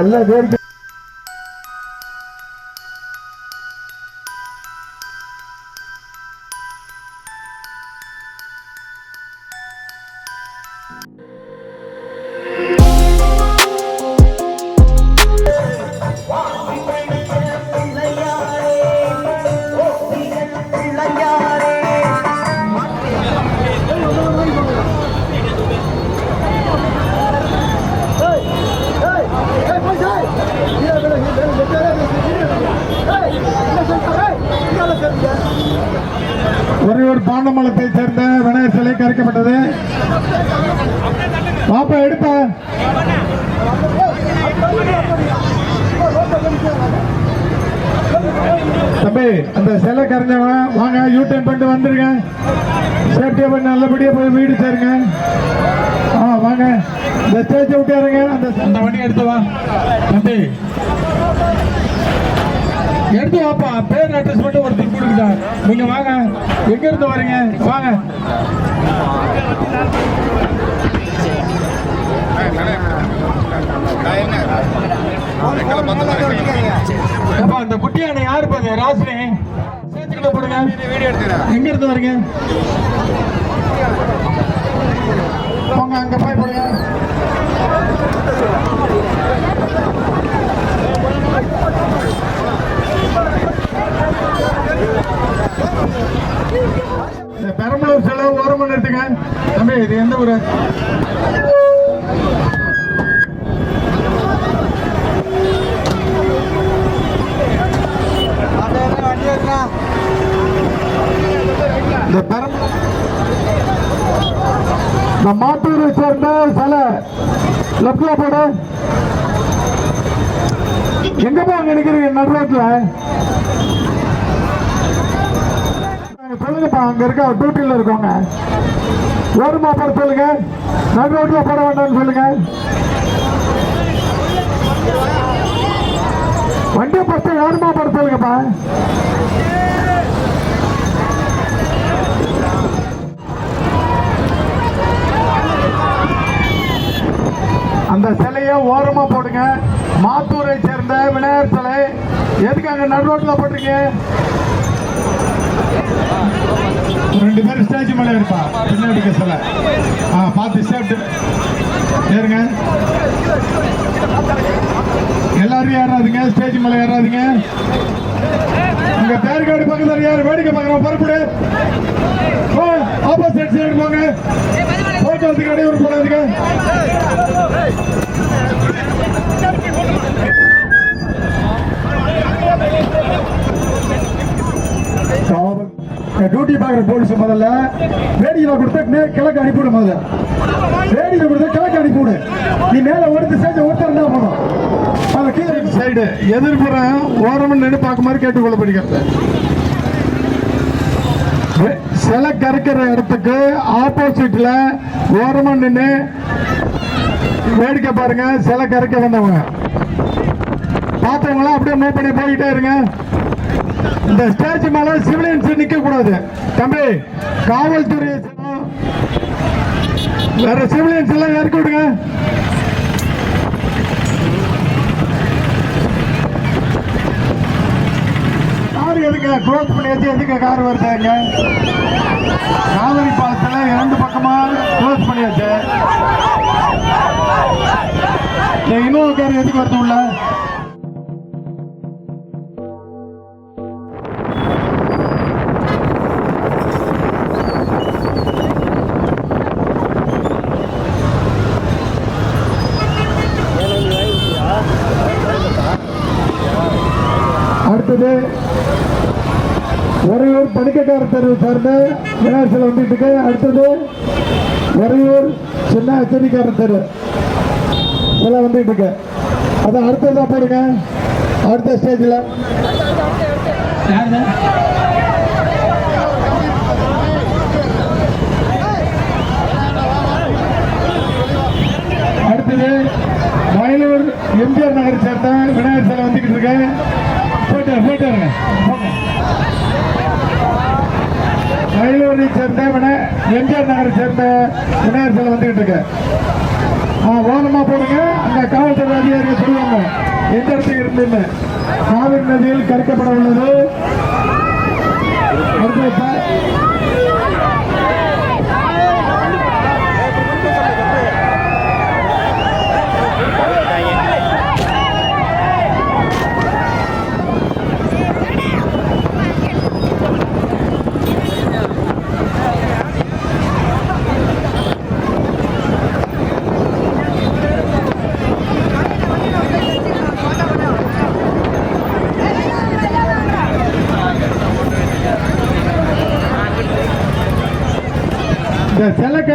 எல்லா பேருக்கு ஒரே சேர்ந்த விநாயகர் சிலை கரைக்கப்பட்டது. பாப்பா எடுப்பா. தம்பி அந்த சிலை கரைஞ்சவன் வாங்க யூ டர்ன் பண்ணிட்டு வந்துருங்க. சேஃப்டியா பண்ணி நல்லபடியா போய் வீடு சேருங்க. ஆ வாங்க. இந்த சேர்த்து விட்டு இறங்க. அந்த அந்த வண்டி எடுத்து வா. தம்பி எடுத்து வாப்பா பேர் அட்ரஸ் மட்டும் ஒருத்தர் கொடுக்குதா நீங்க வாங்க. எங்க இருந்து வரீங்க? வாங்க. அந்த குட்டியான யாரு பாரு? ராசினி. சேர்த்துக்கிட்ட போடுங்க. எங்க இருந்து வரீங்க? போங்க அங்க போய் போடுங்க. இந்த பெரம்பலூர் செலவு ஓரமா நிறுத்துங்க தம்பி இது எந்த ஊரு? இந்த பெரம் இந்த மாத்தூரை சேர்ந்த சில. லெப்ட்ல போட. எங்க போய் நினைக்கிறீங்க நடு சொல்லுங்கப்பா அங்க இருக்க டியூட்டில இருக்கோங்க ஓரமா போட சொல்லுங்க. நடு ரோட்ல போட வேண்டாம்னு சொல்லுங்க. வண்டியை ஃபஸ்ட்டு ஓரமா போட சொல்லுங்கப்பா அந்த சிலையை ஓரமா போடுங்க. மாத்தூரை சேர்ந்த விநாயகர் சிலை. எதுக்கு அங்க நடு போட்டிருக்கீங்க? ரெண்டு பேரும் ஸ்டேஜ் மேலே இருப்பா. பின்னாடி இருக்க ஆ பார்த்து சேஃப்ட் ஏறுங்க. எல்லாரும் ஏறாதுங்க. ஸ்டேஜ் மேலே ஏறாதீங்க. உங்க பேருக்காடு பக்கத்தில் யார்? வேடிக்கை பார்க்கலாம் புறப்படு. ஆப்போசிட் சைடு போங்க. போட்டோ அடையூர் இடையூறு போடாதீங்க காவல் டியூட்டி பார்க்குற போலீஸ் முதல்ல. வேடிக்கையில் கொடுத்தா கிழக்கு அனுப்பிவிடு முதல்ல. வேடிக்கையில் கொடுத்தா கிழக்கு அனுப்பிவிடு. நீ மேலே ஒருத்தர் சேர்ந்து ஒருத்தர் என்ன பண்ணும் அந்த கீழே சைடு. எதிர்ப்புறம் ஓரமாக நின்று பார்க்க மாதிரி கேட்டுக்கொள்ளப்படுகிறது சில சிலை கறக்கிற இடத்துக்கு ஆப்போசிட்ல ஓரமா நின்று வேடிக்கை பாருங்க. சில கறக்க வந்தவங்க. பார்த்தவங்களாம் அப்படியே மூவ் பண்ணி போயிட்டே இருங்க. இந்த ஸ்டேஜ் மேல சிவிலியன்ஸ் நிக்க கூடாது தம்பி காவல்துறை வேற சிவிலியன்ஸ் எல்லாம் இறக்கி விடுங்க. கார் எதுக்கு? க்ளோஸ் பண்ணி வச்சு எதுக்கு கார் வருதாங்க காவிரி பாலத்துல இரண்டு பக்கமா க்ளோஸ் பண்ணியாச்சு இந்த இன்னொரு கார் எதுக்கு வருது உள்ள? தெருவை சார்ந்த விநாயகர் சிலை வந்துட்டு இருக்கு. அடுத்தது ஒரையூர் சின்ன அச்சரிக்கார தெரு. சிலை வந்துட்டு இருக்கு. அதை அடுத்ததா போடுங்க அடுத்த ஸ்டேஜில் அடுத்தது மயிலூர் எம்ஜிஆர் நகரை சேர்ந்த விநாயகர் சிலை வந்துகிட்டு இருக்கு. போயிட்டு போயிட்டு. மயிலூரை சேர்ந்த எம்ஜிஆர் நகரை சேர்ந்த விநாயகர் சிலை வந்துகிட்டு இருக்கு. ஓரமா போடுங்க. அந்த காவல்துறை அதிகாரிகள் சொல்லுவாங்க எந்த இடத்துல இருந்துன்னு? காவிரி நதியில் கரைக்கப்பட உள்ளது.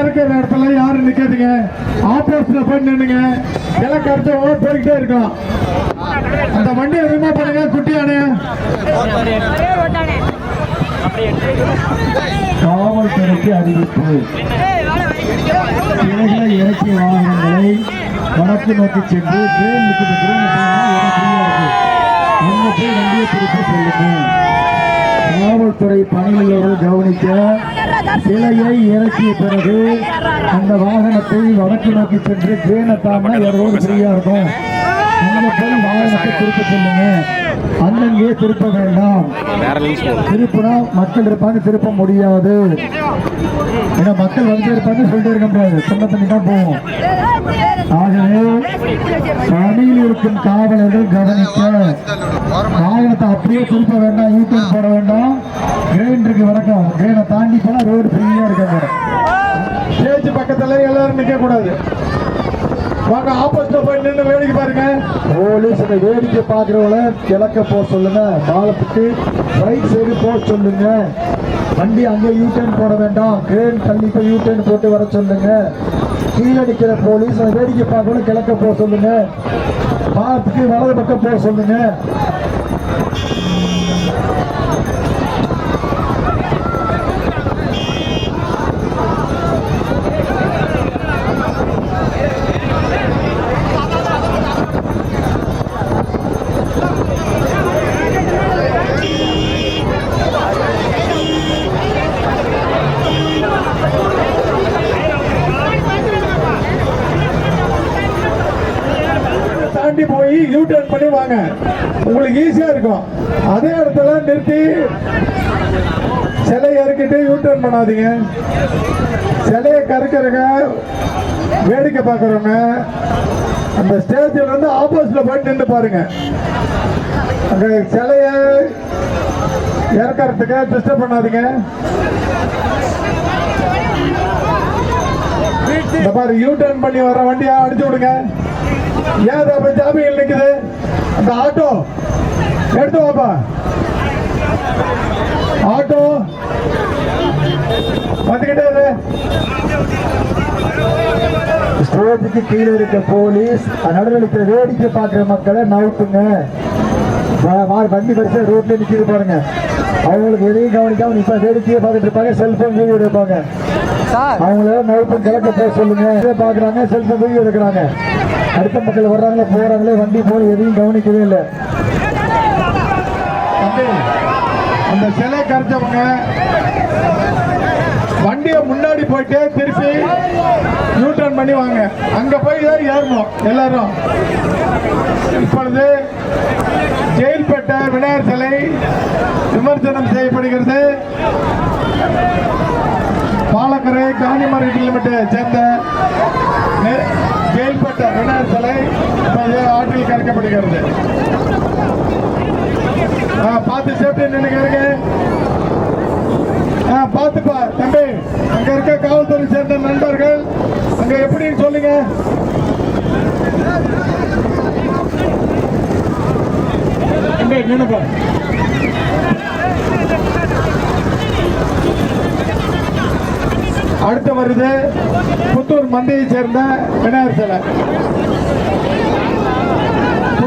இருக்கிற இடத்துல யாரும் நிக்காதீங்க. ஆப்போசிட்ல போய் நின்னுங்க. எல்லாம் கரைச்சவங்க போய்கிட்டே இருக்கோம். அந்த வண்டியை ரிமூவ் பண்ணுங்க குட்டியானே காவல்துறைக்கு அறிவிப்பு. இலைகளை இறக்கிய வாகனங்களை வடக்கு நோக்கி சென்று ட்ரெயின் போய் வண்டியை திருப்பி செல்லுங்க. காவல்துறை பணியாளர்கள் கவனிக்க சிலையை இறக்கிய பிறகு அந்த வாகனத்தை வடக்கு நோக்கி சென்று ட்ரெயினை தாம ரோடு ஃப்ரீயா இருக்கும். அங்க போய் வாகனத்தை திருப்ப சொல்லுங்க. அங்கங்கே திருப்ப வேண்டாம்? திருப்பினா மக்கள் இருப்பாங்க திருப்ப முடியாது. ஏன்னா மக்கள் வந்து இருப்பாங்க சொல்லிட்டு இருக்க முடியாது. சொன்ன தண்ணி தான் போகும் ஆகவே பணியில் இருக்கும் காவலர்கள் கவனிக்க. வாகனத்தை அப்படியே திருப்ப வேண்டாம் யூடியூப் போட வேண்டாம். கிரெயின் இருக்கு வணக்கம். கிரெயினை தாண்டி போனா ரோடு ஃப்ரீயா இருக்காங்க ஸ்டேஜ் பக்கத்துல எல்லாரும் நிக்க கூடாது. வாங்க ஆப்போசிட்ல போய் நின்று வேடிக்கை பாருங்க. போலீஸ் இந்த வேடிக்கை பாக்குறவங்கள கிழக்க போக சொல்லுங்க. பாலத்துக்கு ரைட் சைடு போக சொல்லுங்க. வண்டி அங்கே யூ டர்ன் போட வேண்டாம். கிரேன் தள்ளி போய் யூ டர்ன் போட்டு வர சொல்லுங்க. கீழே நிக்கிற போலீஸ் அந்த வேடிக்கை பார்க்கணும் கிழக்க போக சொல்லுங்க. பாலத்துக்கு வலது பக்கம் போக சொல்லுங்க. உங்களுக்கு ஈஸியா இருக்கும். அதே இடத்துல நிறுத்தி சிலையை இறக்கிட்டு யூட்டர்ன் பண்ணாதீங்க. சிலையை கறக்கிறவங்க வேடிக்கை பார்க்குறவங்க அந்த ஸ்டேஜில் வந்து ஆப்போசிட்ல போய் நின்று பாருங்க. அந்த சிலையை இறக்கிறதுக்கு டிஸ்டர்ப் பண்ணாதீங்க. இந்த மாதிரி யூ டர்ன் பண்ணி வர வண்டியா அடிச்சு விடுங்க. ஏன் அப்ப ஜாமியில் நிற்குது அந்த ஆட்டோ எடுத்து வாப்பா ஆட்டோ. வந்துகிட்டே இரு. ஸ்டேஜுக்கு கீழே இருக்க போலீஸ் நடுநிலைக்கிற வேடிக்கை பார்க்குற மக்களை வா- வண்டி வரிசை ரோட்ல நிக்கிது பாருங்க. அவங்களுக்கு எதையும் கவனிக்காம இப்ப வேடிக்கையை பார்த்துட்டு இருப்பாங்க செல்போன் வீடியோ எடுப்பாங்க. அவங்கள நவுத்தம் கிழக்க போக சொல்லுங்க. இதை பாக்குறாங்க செல்போன் வீடியோ எடுக்கிறாங்க. அடுத்த மக்கள் வர்றாங்களே போறாங்களே வண்டி போய் எதையும் கவனிக்கவே இல்லை. அந்த சிலை கரைச்சவங்க வண்டியை முன்னாடி போயிட்டு திருப்பி யூட்டர்ன் பண்ணி வாங்க. அங்க போய் தான் ஏறணும் எல்லாரும். இப்பொழுது ஜெயில்பேட்டை விநாயகர் சிலை விமர்சனம் செய்யப்படுகிறது. பாலக்கரை காந்திமரம் கிலோமீட்டரை சேர்ந்த நெ- ஜெயில்பேட்டை விநாயகர் சிலை ஆற்றில் கரைக்கப்படுகிறது. பார்த்து சேஃப்டி நினைக்கிறீங்க ஆ பார்த்துப்பா தம்பி. அங்க இருக்க காவல்துறை சேர்ந்த நண்பர்கள் அங்க எப்படின்னு சொல்லுங்க. தம்பி நின்னுப்பா அடுத்து வருது புத்தூர் மந்தியை சேர்ந்த விநாயகர் சிலை.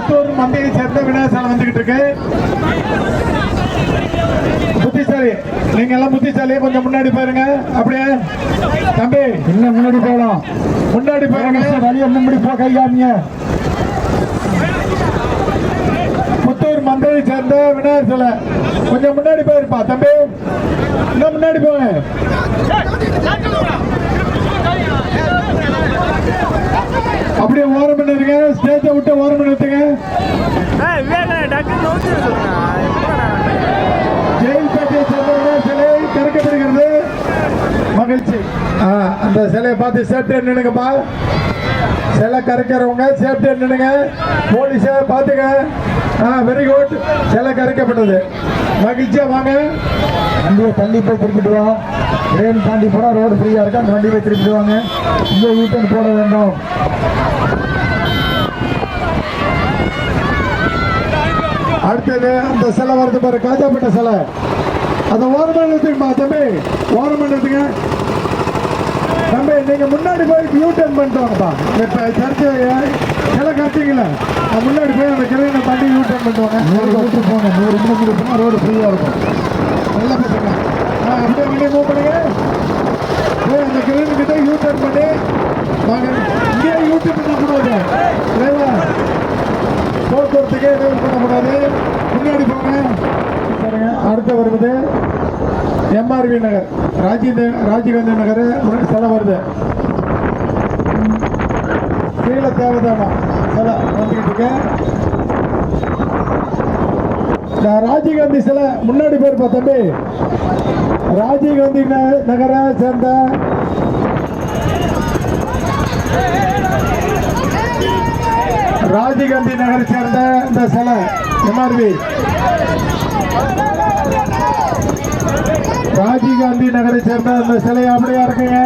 புத்தூர் மந்தையை சேர்ந்த விநாயகர் சிலை வந்துகிட்டு இருக்கு. புத்திசாலி நீங்க எல்லாம் புத்திசாலி கொஞ்சம் முன்னாடி போயிருங்க அப்படியே. தம்பி இன்னும் முன்னாடி போகலாம்? முன்னாடி போயிருங்க வழியை முன்னாடி போ கையாமிய புத்தூர் மந்தையை சேர்ந்த விநாயகர் சிலை. கொஞ்சம் முன்னாடி போயிருப்பா தம்பி. இன்னும் முன்னாடி போங்க. அப்படியே ஓரம் பண்ணிருங்க ஸ்டேஜை விட்டு ஓரம் பண்ணி அந்த சிலையை பார்த்து சேஃப்டி நின்னுங்கப்பா. சிலை கரைக்கிறவங்க சேஃப்டி நின்னுங்க. போலீஸை பார்த்துங்க. ஆ வெரி குட் சிலை கரைக்கப்பட்டது. மகிழ்ச்சியாக வாங்க. வண்டியை தள்ளி போய் திருப்பிடுவோம் ட்ரெயின் தாண்டி போனால் ரோடு ஃப்ரீயாக இருக்கு. அந்த வண்டி போய் திருப்பிடுவாங்க இங்கே யூட்டன் போட வேண்டும். அடுத்தது அந்த சிலை வருது பாரு. காஜாப்பட்ட சிலை. அந்த ஓரம் எடுத்துக்கமா தம்பி. ஓரம் எடுத்துங்க தம்பி நீங்க முன்னாடி போய் யூ டர்ன் பண்ணிட்டு வாங்கப்பா இப்ப சர்ச்சை சிலை கட்டிங்களா முன்னாடி போய் அந்த கிரைனை தாண்டி யூ டர்ன் பண்ணிட்டு வாங்க நூறு மீட்டர் போங்க நூறு மீட்டர் போனால் ரோடு ஃப்ரீயா இருக்கும். நல்ல பசங்க ஆ, அப்படியே வண்டியை மூவ் பண்ணுங்க. போய் அந்த கிரைன் கிட்ட யூ டர்ன் பண்ணி வாங்க. இங்கே யூ டர்ன் பண்ணக்கூடாது இல்லைங்களா போக்குவரத்துக்கு எதுவும் பண்ணக்கூடாது. முன்னாடி போங்க. சரிங்க அடுத்து வருவது. எம்ஆர்வி நகர் ராஜீவ் ராஜீவ்காந்தி நகர் சிலை வருது. கீழே தேவதானம் சிலை வந்துக்கிட்டு இருக்கேன் இந்த ராஜீவ்காந்தி சிலை முன்னாடி பேர் பார்த்தம்பி ராஜீவ்காந்தி ந- நகரை சேர்ந்த ராஜீவ்காந்தி நகரை சேர்ந்த இந்த சிலை எம்ஆர்பி ராஜீவ்காந்தி நகரை சேர்ந்த அந்த சிலை அப்படியா இருக்குங்க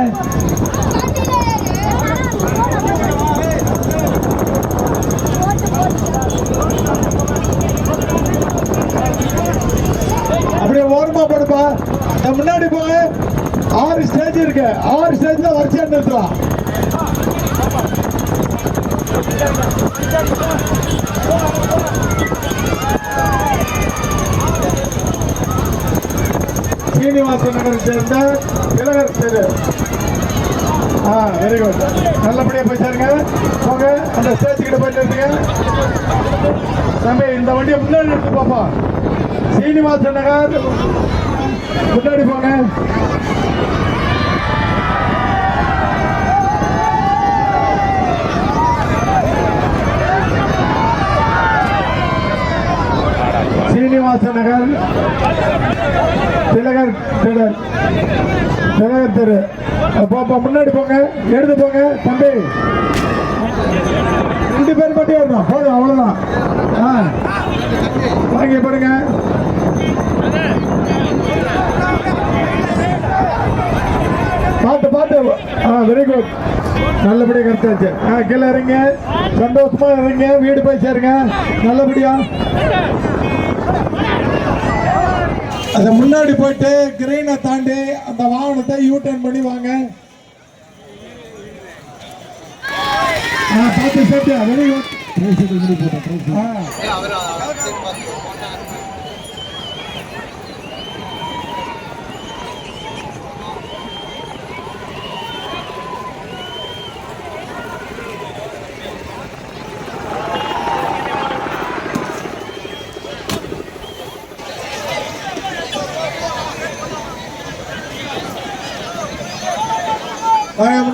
அப்படியே ஓரமா போடுப்பா இந்த முன்னாடி போக ஆறு ஸ்டேஜ் இருக்கு. ஆறு ஸ்டேஜ்ல வரிசையா நிறுத்தலாம் சீனிவாச நகரை சேர்ந்த திலகர் தெரு ஆ வெரி குட் நல்லபடியாக போய் சேருங்க. போங்க அந்த ஸ்டேஜ் கிட்ட போய் தம்பி இந்த வண்டியை முன்னாடி எடுத்து பார்ப்போம் சீனிவாச நகர். முன்னாடி போங்க. சீனிவாச நகர். திலகர் தெரு திலகர் தெரு. போப்பா முன்னாடி போங்க. எடுத்து போங்க தம்பி. ரெண்டு பேர் மட்டும் வரணும். போதும் அவ்வளோதான் ஆ. வாங்கி பாருங்க பார்த்து பார்த்து ஆ வெரி குட் நல்லபடியாக கருத்தாச்சு ஆ கீழே இறங்க. சந்தோஷமா இறங்க. வீடு போய் சேருங்க. நல்லபடியா. அது முன்னாடி போயிட்டு கிரீனை தாண்டி அந்த வாகனத்தை யூ டர்ன் பண்ணி வாங்க பார்த்து ட்ரைசைக்கிள் முடி போட்டேன்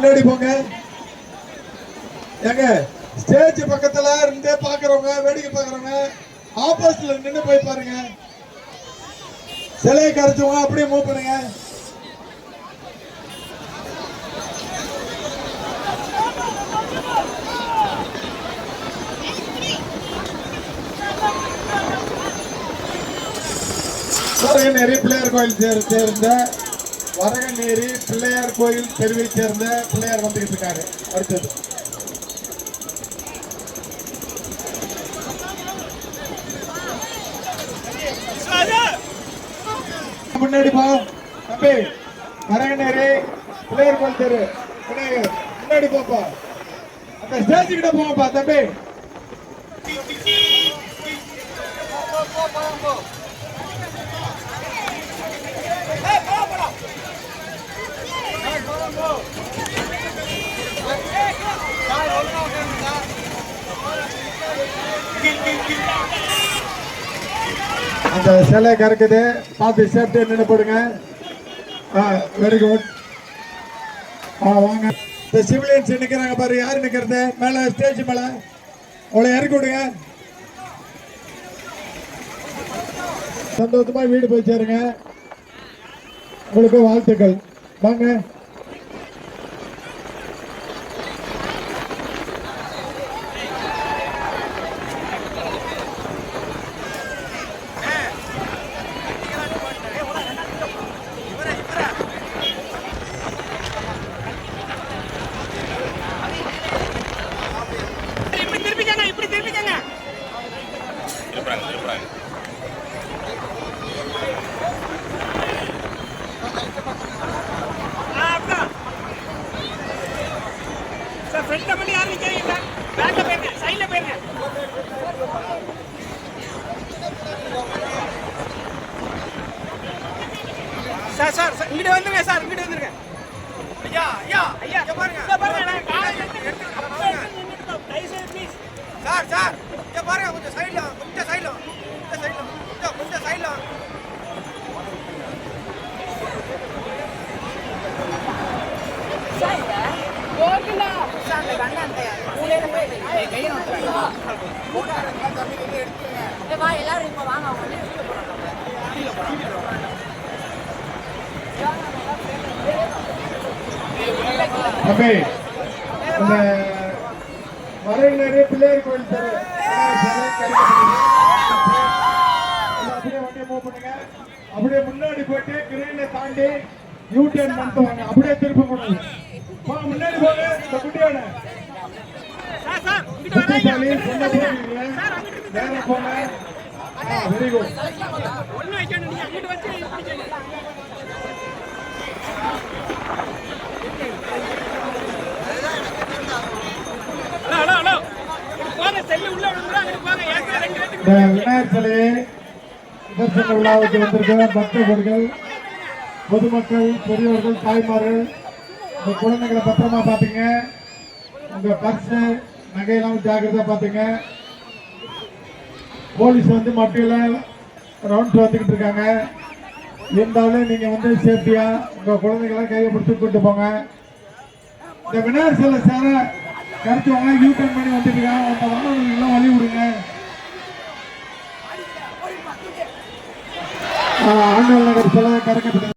முன்னாடி போங்க. ஏங்க ஸ்டேஜ் பக்கத்துல இருந்தே பாக்குறவங்க வேடிக்கை பாக்குறவங்க ஆப்போசிட்ல நின்னு போய் பாருங்க. சிலையை கரைச்சவங்க அப்படியே மூவ் பண்ணுங்க. நிறைய பிள்ளையார் கோயில் சேர்ந்த வரகநேரி பிள்ளையார் கோயில் தெருவை சேர்ந்த பிள்ளையார் வந்துகிட்டு இருக்காரு அடுத்தது. முன்னாடி போ. தம்பி வரகநேரி பிள்ளையார் கோயில் தெரு. முன்னாடி போப்பா. அந்த ஸ்டேஜ் கிட்ட போங்கப்பா தம்பி. அந்த சிலை கறக்குது. பார்த்து சேர்த்து நின்று போடுங்க. ஆ வெரி குட் ஆ வாங்க. இந்த சிவிலியன்ஸ் நிற்கிறாங்க பாரு. யார் நிற்கிறது மேலே ஸ்டேஜ் மேலே. அவளை இறக்கி விடுங்க. சந்தோஷமாக வீடு போய் சேருங்க. உங்களுக்கு வாழ்த்துக்கள். வாங்க இப்படி திருப்பிக்கங்க இப்படி திருப்பிக்கங்க ஆ, அப்படிதான். சார் ஃப்ரண்ட்ல மட்டும் யாரும் நிக்கிறீங்க சார் பேக்ல போயிருங்க சைடுல போயிருங்க சார் சார் சார், இங்கிட்டு வந்துருங்க சார் இங்கிட்டு வந்துருங்க ஐயா ஐயா ஐயா இங்க பாருங்க இங்க பாருங்க நான் காலையில இருந்து தயவு செய்து ப்ளீஸ் சார் சார் இங்கே பாருங்க கொஞ்சம் சைடில் கொஞ்சம் சைடில் கொஞ்சம் சைடில் கொஞ்சம் கொஞ்சம் சைடில் எல்லாரும் இப்ப வாங்க அவங்க தம்பி இந்த வரையினரே பிள்ளையார் கோயில் தெரு. அப்படியே வண்டியை மூவ் பண்ணுங்க. அப்படியே முன்னாடி போயிட்டு கிரீனை தாண்டி யூ டர்ன் பண்ணிட்டு வாங்க. அப்படியே திருப்பி போடுங்க முன்னாடி போங்க இந்த குட்டியான போங்க. வெரி குட் ஒன்னு வைக்கணும் நீ அங்கிட்டு வச்சு இப்படி செய்யுங்க. ஹலோ ஹலோ ஹலோ போங்க செல்லு உள்ள விழுந்துரும் அங்கிட்டு போங்க ஏற்கனவே ரெண்டு பேத்துக்கு இந்த விநாயகர் சிலையை தரிசன விழாவுக்கு வந்திருக்கிற பக்தர்கள் பொதுமக்கள் பெரியவர்கள் தாய்மார்கள் இந்த குழந்தைகளை பத்திரமா பார்த்தீங்க. உங்க பர்ஸ் நகையெல்லாம் ஜாக்கிரதா பார்த்தீங்க. போலீஸ் வந்து மட்டியில ரவுண்ட்ஸ் வந்துக்கிட்டு இருக்காங்க. இருந்தாலும் நீங்க வந்து சேஃப்டியா உங்க குழந்தைகளை கையை பிடிச்சி கூட்டு போங்க. இந்த விநாயகர் சிலை சேர கரைச்சவங்க யூ டர்ன் பண்ணி வந்துருக்காங்க அந்த வந்தவங்களுக்கெல்லாம் வழி விடுங்க ஆண்டவர் நகர் சிலை கரைக்கப்பட்டது